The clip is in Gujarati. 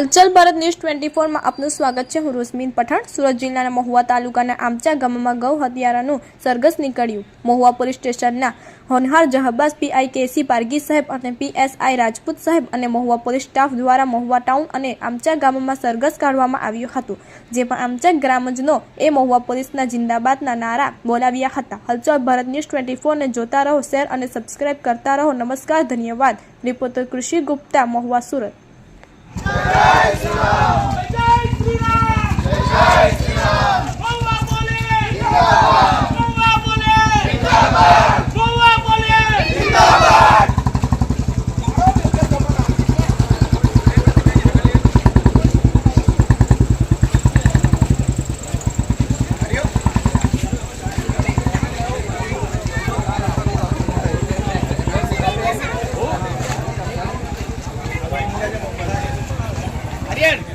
હલચલ ભારત ન્યૂઝ ટ્વેન્ટી ફોરમાં આપનું સ્વાગત છે. હું રોસ્મીન પઠાણ. સુરત જિલ્લાના મહુવા તાલુકાના આમચા ગામમાં ગૌ હત્યારાનું સરઘસ નીકળ્યું. મહુવા પોલીસ સ્ટેશનના હોનહાર જહાબાઝ પીઆઈ કેસી પારગી સાહેબ અને પીએસઆઈ રાજપૂત સાહેબ અને મહુવા પોલીસ સ્ટાફ દ્વારા મહુવા ટાઉન અને આમચા ગામમાં સરઘસ કાઢવામાં આવ્યું હતું. જે પણ આમચા ગ્રામજનો એ મહુવા પોલીસના જિંદાબાદના નારા બોલાવ્યા હતા. હલચલ ભારત ન્યૂઝ ટ્વેન્ટી ફોરને જોતા રહો, શેર અને સબસ્ક્રાઇબ કરતા રહો. નમસ્કાર, ધન્યવાદ. રિપોર્ટર કૃષિ ગુપ્તા, મહુવા સુરત. Ariel.